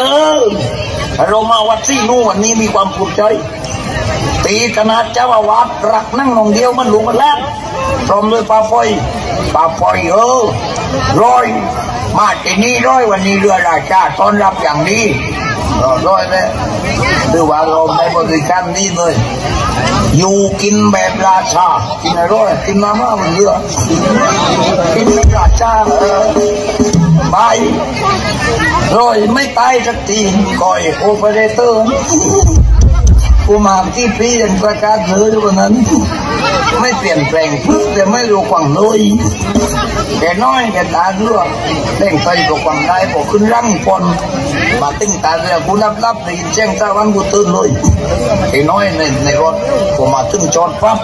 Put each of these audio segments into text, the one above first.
เออเรามาวัดซี่นู่วันนี้มีความภูมิใจตีขนาดเจ้าอาวาสรักนั่งนองเดียวมันหลงมันแล้วพร้อมด้วยปลาปอยปลาปอยเออร้อยมาที่นี่ร้อยวันนี้เรือราชาต้อนรับอย่างดีเออร้อยเลยคือว่าเราในบริการนี้เลยอยู่กินแบบราชา กินอะไรร้อยกินมาม่าบนเรือกินแบบราชาเออบาย รอยไม่ตายสักทีก่อยโอเปอเรเตอร์กูมาที่พี่ยังประกาศเลยวันนั้น ไม่เปลี่ยนแปลงพึ่งแต่ไม่รู้ความเลยแกน้อยแกตาเรือเล่งไปกับความได้พอขึ้นรังปนมาติ้งตาเรือกูรับรับได้ยินแจ้งตาวันกูตื่นเลยแกน้อยในในรถกูมาตึงจอดปั๊บ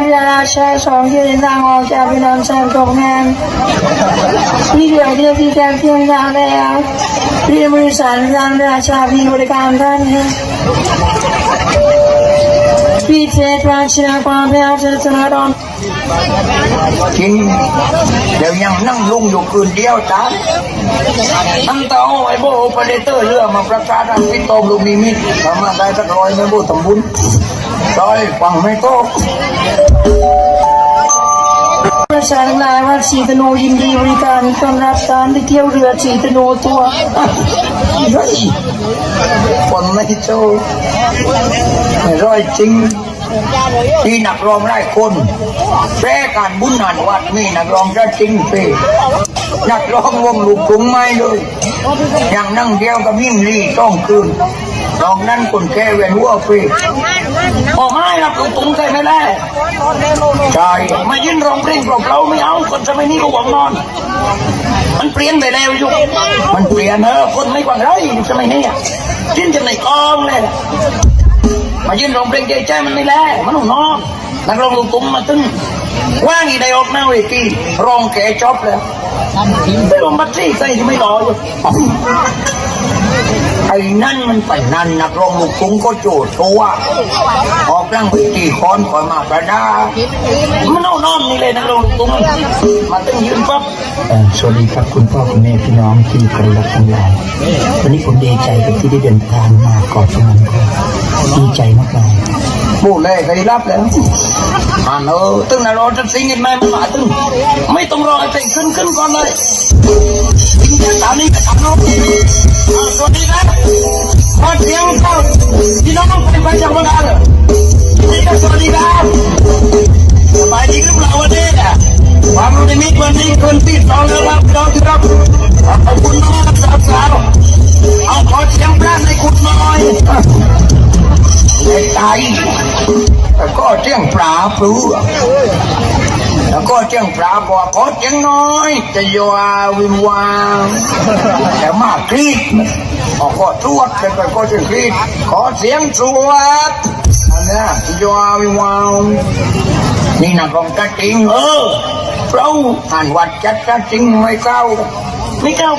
ที่พยายามจะราชาสองที่ทางออกจากพี่น้องชาวตกงานที่เดียวเดียวที่แจ้งเพียงทางแล้วที่บริษัททางราชามีบริการท่านพี่เทศราชาความแพ้วจะสนรอนจริงเดี๋ยวยังนั่งลุงอยู่คืนเดียวจ้าตั้งแต่อาไอ้โบโอเปอเรเตอร์เรือมาประกาศอันพิโตมลูกนิมิตทำมาได้สักร้อยไม่โบทำบุญ ร้อยฟังไม่โตกประชาชนหลายว่าชีตโนยินดีบริการต้อนรับการไปเที่ยวเรือชีตโนตัวเฮ้ยคนไม่โจไม่ร้อยจริงที่นักร้องไร้คนแพ้การบุญนานวัดนี่นักร้องจะจริงเปนักร้องวงลูกกรุงไม่เลยอย่างนั่งเดียวกับยิ่งรีต้องคืนลองนั่นคนแค่เวียนหัวฟรี ออกให้รับคือตุ้งใจไม่ได้ใช่มายืนร้องเพลงเปล่าๆไม่เอาคนสมัยนี้ก็หวังนอน มันเปลี่ยนไปแล้วอยู่มันเปลี่ยนเออคนไม่กว่าไรสมัยนี้อะจิ้นจะในกองเลยมายืนร้องเพลงใจใจมันไม่แล้วมันต้องนอนนักร้องลูกตุ้มมาตึ้งว่างอีได้ออกหน้าเวทีร้องแก่จบแล้วไปลงบัตรซี่ใส่ที่ไม่รออยู่ไอ้ นั่นมันไปนั่นนักร้องลูกทุ่งก็โจดตัวออกนั่งวิธีคอนคอยมากระดามันเอานอนนี่เลยนักร้องลูกทุ่งมาตึงยืนปั๊บเอ่อสวัสดีครับคุณพ่อคุณแม่พี่น้องที่เคารพทั้งหลายวันนี้ผมดีใจกับที่ได้เดินทางมาเกาะสมุนไพรดีใจมากเลยพูดเลยใครรับแล้วอ่านเออตึงนะรอจะสิงกันไหมมันมาตึงไม่ต้องรอให้เพลงขึ้นขึ้นก่อนเลยตามนี้ก็ตามน้องอ่า สวัสดีครับขอเสียงเข้าพี่น้องไปไปจากบ้านเลยนี่ก็สวัสดีครับสบายดีหรือเปล่าวันนี้ความรู้ในมิตรวันนี้คนที่สองแล้วครับน้องที่รับขอบคุณมากสาวสาวๆเอาขอเสียงพระในคุณน่อยในใจแล้วก็เจียงปลาปลู แล้วก็เจียงปลาบอกขอเจียงน้อย จะยาวิมวางแต่มากครีดออกก็ตรวจแต่ก็ก็เจียงครีดขอเสียงตรวจอันนี้จะยาวิมวางนี่นักองจัดจริงเออเราอ่านวัดจัดจัดจริงไม่เก้าไม่เก้า